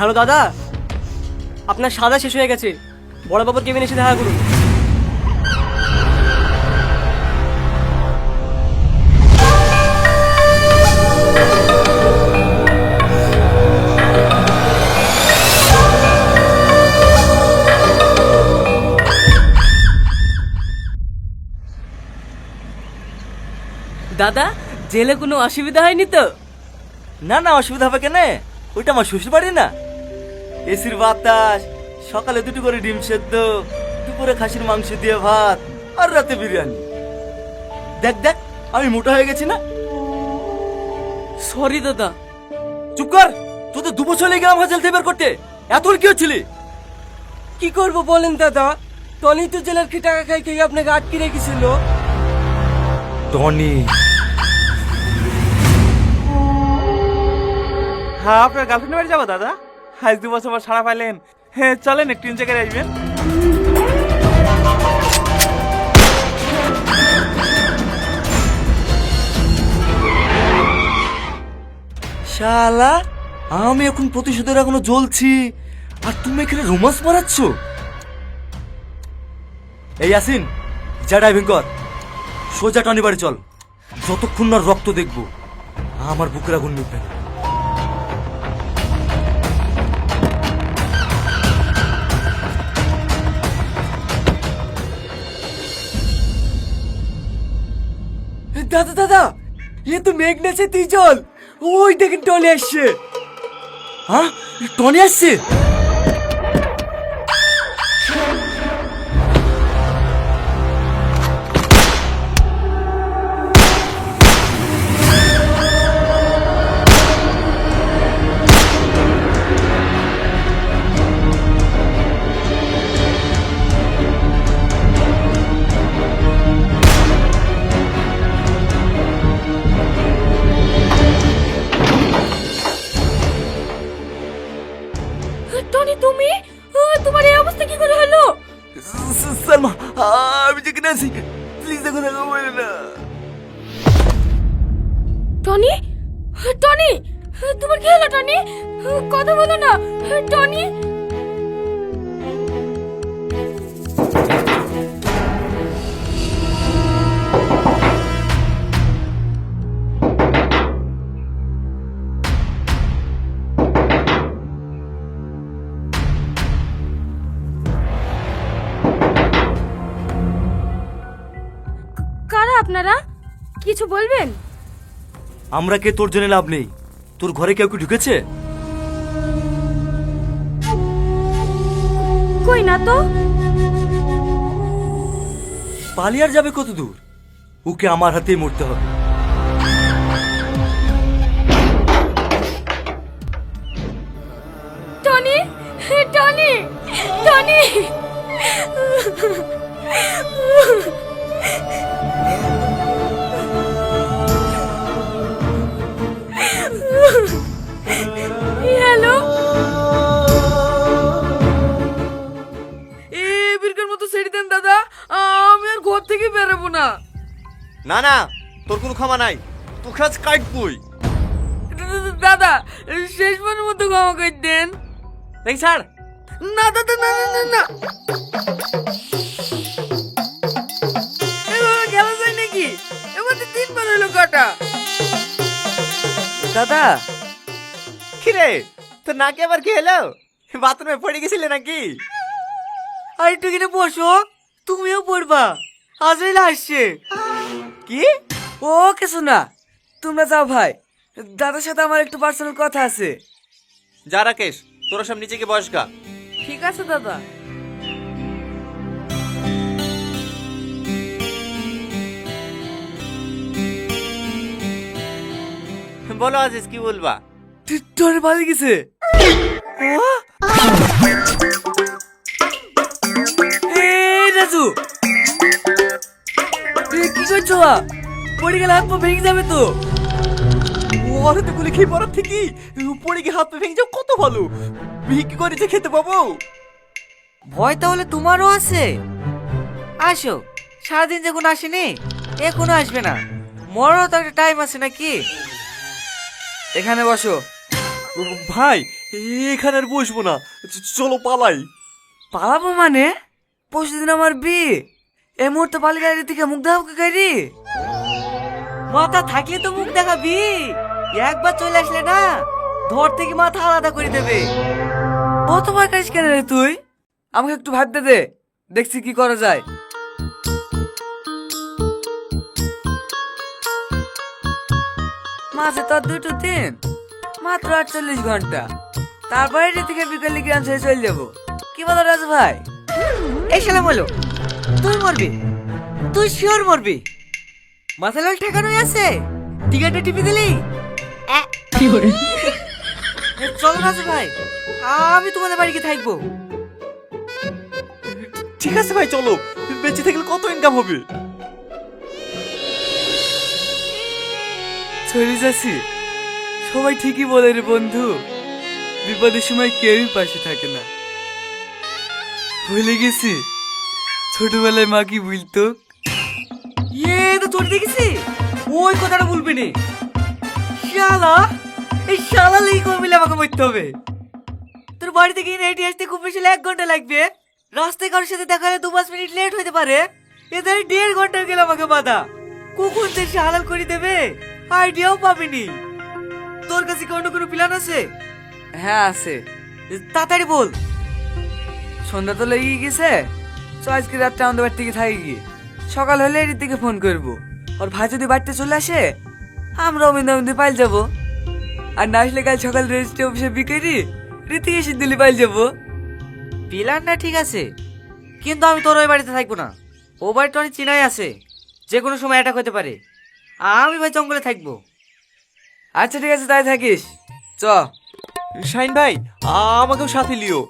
Hello দাদা, আপনার সাদা শেষ হয়ে গেছে। বড় বাবুর কেবিনে এসে দেখা করুন। দাদা, জেলে কোনো অসুবিধা হয়নি তো? না না, অসুবিধা হবে কেন? ওইটা আমার শ্বশুর বাড়ি না। এসির বাতাস সকালে দুটো করে ডিম সেদ্ধ দুপুরে খাসির মাংস দিয়ে ভাত আর রাতে বিরিয়ানি। দেখ দেখ আমি মোটা হয়ে গেছি না? সরি দাদা। চুপ কর তোদের দু বছর লেগে আমার জেল থেকে বের করতে। এত কি হচ্ছিলি? কি করব বলেন দাদা? টনি তো জেলার কি টাকা খাই খেয়ে আপনাকে আটকে রেখেছিল। টনি। হ্যাঁ আপনার গার্লফ্রেন্ড বাড়ি যাব দাদা? আজ দু বছর পর ছাড়া পাইলেন। হ্যাঁ চলেন, একটু এনজয় করে আসবেন। শালা, আমি এখন প্রতিশোধের এখনও জ্বলছি। আর তুমি এখানে রোমান্স মারাচ্ছ? এই আসিন যা ড্রাইভিং কর। সোজা টনি বাড়ি চল। যতক্ষণ না রক্ত দেখব, আমার বুকের আগুন নিবে না। দাদা দাদা, এ তো মেঘ নেছে তুই চল ওই দেখেন টলে আসছে। হ্যাঁ টলে আসছে? টনি তুমি? তোমার এই অবস্থা কি করে হলো? সালমা আমি যেখানে আছি প্লিজ দেখো দেখা বলে না। টনি? টনি? তোমার কি হলো টনি? কথা বলো না। টনি? আপনারা? কিছু বলবেন? আমরা কে তোর জন্য লাভ নেই? তোর ঘরে কেউ কি ঢুকেছে? কই না তো? পালিয়ার যাবে কত দূর? ওকে আমার হাতেই মরতে হবে। Tony Tony Tony! হ্যালো এবিরকার মতো ছেড়ে দেন দাদা। আমি আর ঘর থেকে বেরোবো না। না না তোর কোনো ক্ষমা নাই। তোকে আজ কাটবই। দাদা শেষবারের মতো ক্ষমা করে দেন। দেখ স্যার না দাদা না না না না। এভাবে খেলা যায় নাকি? এবার তিনবার হলো কাটা। দাদা কিরে? তোর নাকে আবার কি হলো? বাথরুমে পড়ে গেছিলে নাকি? আর একটু কিনে বসো তুমিও পড়বা। আজরাইল আসছে। কি? ও কিছু না তোমরা যাও ভাই। দাদার সাথে আমার একটু পার্সোনাল কথা আছে। যা রাকেশ তোরা সব নিচে গিয়ে বসগা ঠিক আছে দাদা। বলো আজিজ কি বলবা? তোর ভালো গেছে? রাজু! কি করছ? পড়ে গেলে হাত পা ভেঙে যাবে তো। ওরে তো গুলি খেয়ে পড়ার থেকে পড়ে গিয়ে হাত পা ভেঙে যাও কত ভালো। বিক্রি করে যে খেতে পাবো। ভয় তাহলে তোমারও আছে। আসো সারাদিন যখন আসেনি এখনও আসবে না। মরারও তো একটা টাইম আছে নাকি? এখানে বসো। ভাই, এখানে আর বসবো না। চলো পালাই। পালাবো মানে? পরশুদিন আমার বিয়ে। এই মুহূর্তে পালিয়ে গাড়ি থেকে মুখ দেখাবো গাড়ি? মাথা থাকলে তো মুখ দেখাবি। একবার চলে আসলে না, ধর থেকে মাথা আলাদা করে দেবে। প্রথমবার কাজ কেন রে তুই? আমাকে একটু ভাবতে দে দেখছি কি করা যায়। মাসে তো দুটো দিন। মাত্র আটচল্লিশ ঘণ্টা। তারপরে রে থেকে বিকেলে গ্রাম ছেড়ে চলে যাব। কি বলো রাজু ভাই? এই সালাম বলো তুই মরবি? তুই শিওর মরবি? মাথা লাল ঠেকানোই আছে? টিকেটটা টিপি দিলি? এ, চলো রাজু ভাই আমি তোমাদের বাড়ি গিয়ে থাকব। ঠিক আছে ভাই চলো। বেঁচে থাকলে কত ইনকাম হবে? চলে যাচ্ছি। সবাই ঠিকই বলে রে বন্ধু, বিপদের সময় কেউই পাশে থাকে না। ভুলে গেছি, ছোটবেলায় মা কি বলতো? ইয়ে তো চলে দেখেছি? ওই কথাটা বলবি নি। শালা, এই শালা লেগে করে মিলে আমাকে মরতে হবে? তোর বাড়ি থেকে হেঁটে আসতে খুব বেশি এক ঘণ্টা লাগবে। রাস্তায় কারোর সাথে দেখা হলে দু পাঁচ মিনিট লেট হতে পারে। এদের দেড় ঘণ্টা গেল আমাকে বাধা। কখন যে সে হালাল করে দেবে আইডিয়াও পাবিনি। তোর কাছে কি অন্য কোনো প্ল্যান আছে? হ্যাঁ আছে। তাড়াতাড়ি বল। সন্ধ্যা তো লেগে গেছে। চ আজকে রাতটা আমাদের বাড়ি থেকে থাকি গিয়ে। সকাল হলে এর দিকে ফোন করব। ওর ভাই যদি বাড়িতে চলে আসে আমরা অমিন্দা অমিন্দে পাইল যাব। আর না আসলে কাল সকাল রেজিস্ট্রি অফিসে বিকেরি রীতি এসে দিল্লি পাইল যাব। প্ল্যানটা ঠিক আছে। কিন্তু আমি তোর ওই বাড়িতে থাকব না। ও বাড়িটা অনেক চিনাই আছে। যে কোনো সময় অ্যাটাক হতে পারে। আমি ভাই জঙ্গলে থাকব। আচ্ছা ঠিক আছে তাই থাকিস। চ। শাইন ভাই আমাকেও সাথে লিও।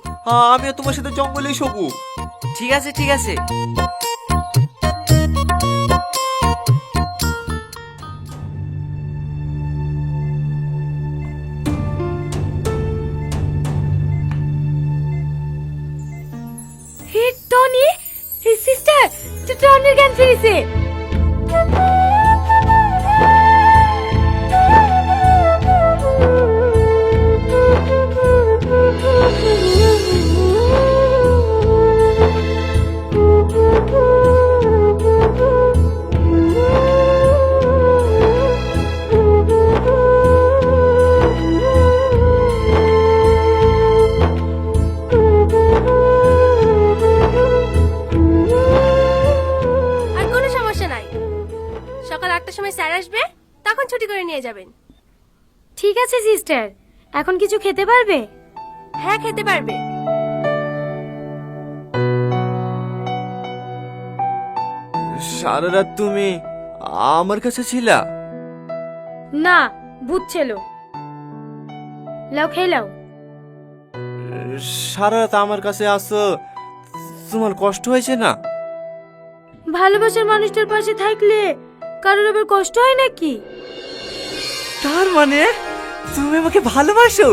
আমিও তোমার সাথে জঙ্গলেই শোবো। ঠিক আছে ঠিক আছে। হে টনি হে সিস্টার টনির জ্ঞান ফিরেছে যাবেন। ঠিক আছে সিস্টার। এখন কিছু খেতে পারবে? হ্যাঁ খেতে পারবে। সারা রাত তুমি আমার কাছে ছিলা? না ভূত ছিল। লাও খেয়ে লাও। সারা রাত আমার কাছে আসো তোমার কষ্ট হয়েছে না? ভালোবাসার মানুষটার পাশে থাকলে কারোর আবার কষ্ট হয় নাকি? তার মানে তুমি আমাকে ভালোবাসো?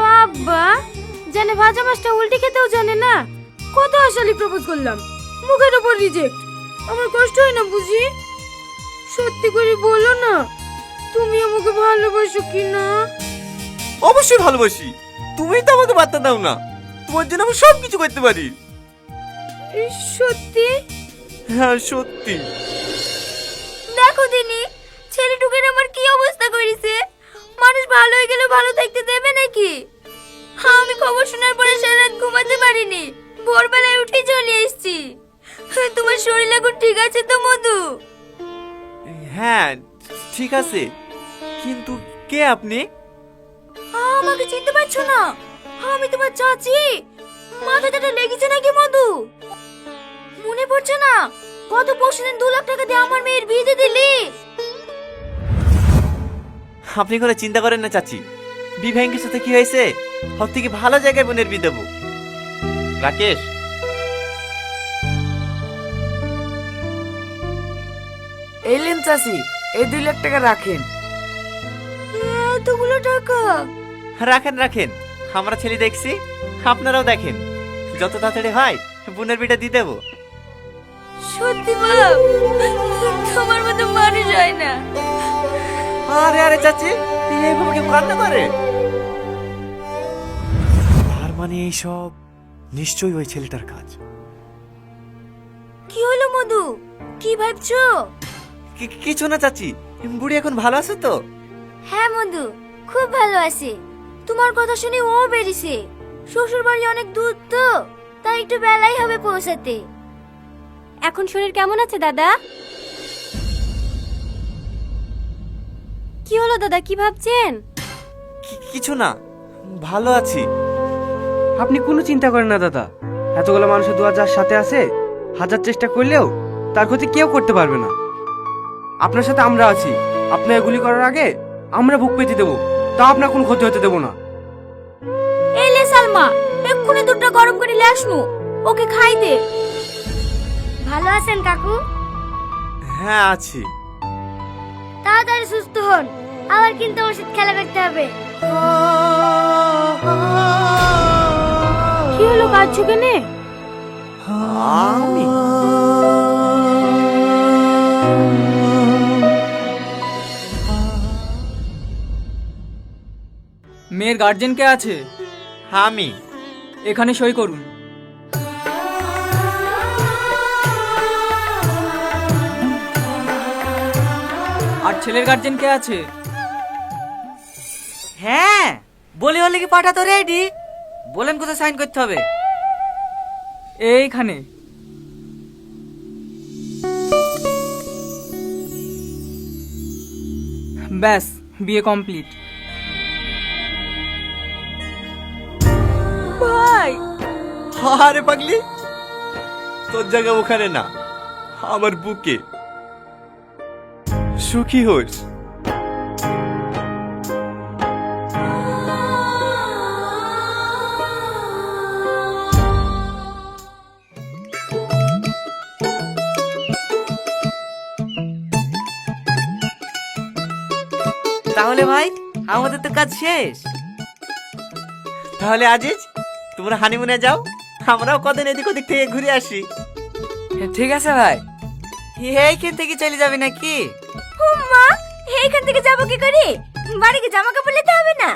বাবা জানে ভাজা মাছটা উল্টে খেতেও জানে না। কত আসলে প্রপোজ করলাম। মুখের উপর রিজেক্ট আমার কষ্ট হয় না বুঝি? সত্যি করে বলো না তুমি আমাকে ভালোবাসো কি না? অবশ্যই ভালোবাসি। তুমি তো আমাকে বার্তা দাও না। তোমার জন্য আমি সব কিছু করতে পারি। সত্যি? হ্যাঁ সত্যি। দেখো দিনি ভালো হয়ে গেলে ভালো থাকতে দেবে নাকি? আমি খবর শোনার পরে সারা রাত ঘুমাতে পারিনি। ভোরবেলায় উঠে চলে এসেছি। তোমার শরীর এখন ঠিক আছে তো মধু? হ্যাঁ ঠিক আছে। কিন্তু কে আপনি? আমাকে চিনতে পারছ না। আমি তোমার চাচি। মাথাটা লেগেছে নাকি মধু? মনে পড়ছে না। গত পরশুদিন দু লাখ টাকা দিয়ে আমার মেয়ের বিয়ে দিলি। আপনি কোনো চিন্তা করেন না চাচি। বিভ্যাঙ্গের সাথে কি হয়েছে? সব থেকে ভালো জায়গায় বোনের বিয়ে দেবো। রাকেশ! এলেন চাষি এই দুই লাখ টাকা রাখেন। এতগুলো টাকা? রাখেন রাখেন। আমরা ছেলে দেখছি আপনারাও দেখেন। যত তাড়াতাড়ি হয় বোনের বিটা দিয়ে দেবো। সত্যি মা তোমার মতো মানুষ হয় না। আরে আরে চাচি এইভাবে কেউ কান্না করে? মানে এইসব নিশ্চয়ই ওই ছেলেটার কাজ। কি হলো মধু? কি ভাবছ? কি- কিছু না চাচি বুড়ি এখন ভালো আছে তো? হ্যাঁ মধু খুব ভালো আছে। তোমার কথা শুনে ও বেরিয়েছে। শ্বশুর বাড়ি অনেক দূর তো তাই একটু বেলাই হবে পৌঁছাতে। এখন শরীর কেমন আছে দাদা? কি হলো দাদা কি ভাবছেন? কি- কিছু না ভালো আছি। আপনি কোনো চিন্তা করেন না দাদা। এতগুলো মানুষের দু যার সাথে আছে হাজার চেষ্টা করলেও তার ক্ষতি কেউ করতে পারবে না। আপনার সাথে আমরা আছি। আপনার এগুলি করার আগে আমরা বুক পেতে দেবো। তা আপনার কোনো ক্ষতি হতে দেবো না। এলে সালমা এক্ষুনি দুধটা গরম করে নিয়ে আসনু। ওকে খাই দে। ভালো আছেন কাকু? হ্যাঁ আছি। তাড়াতাড়ি সুস্থ হন। আবার কিন্তু ওর সাথে খেলা করতে হবে। কি হলো কাঁদছো কেনে? আমি? মেয়ের গার্জেন কে আছে? আমি। এখানে সই করুন। ছেলের গার্জেন কে আছে? হ্যাঁ বলে হলে কি পাঠা তো রেডি বলেন কোথায় সাইন করতে হবে? এইখানে। ব্যাস বিয়ে কমপ্লিট ভাই! আরে পাগলি তোর জায়গা ওখানে না আমার বুকে। সুখী হোস তাহলে ভাই আমাদের তো কাজ শেষ। তাহলে আজিজ তোমরা হানিমুনে যাও আমরাও কদিন এদিক ওদিক থেকে ঘুরে আসি। ঠিক আছে ভাই। হে এইখান থেকে চলে যাবে নাকি? মা এইখান থেকে যাব কি করে? বাড়িকে জামা কাপড় নিতে হবে না?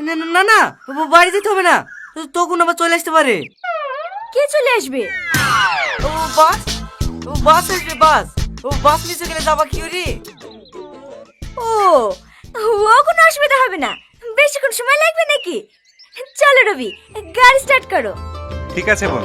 না না, না না ব- বাড়ি যেতে হবে না। তখন আবার চলে আসতে পারে। কে চলে আসবে? ও বাস ও বাস আসবে বাস। ও বাস নিচে গেলে যাবা কি রে ও ও কোনো অসুবিধা হবে না। বেশিক্ষণ সময় লাগবে নাকি? চলো রবি গাড়ি স্টার্ট করো। ঠিক আছে বোন।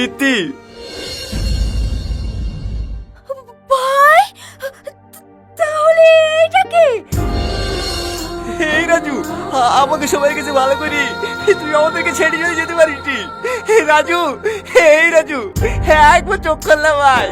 রীতি ভাই তাহলে এটা কি? এই রাজু আমাদের আমাকে সবাই কাছে ভালো করি তুই আমাদেরকে ছেড়ে চলে যেতে পারিস। রাজু এই রাজু একবার চোখ করলাম ভাই।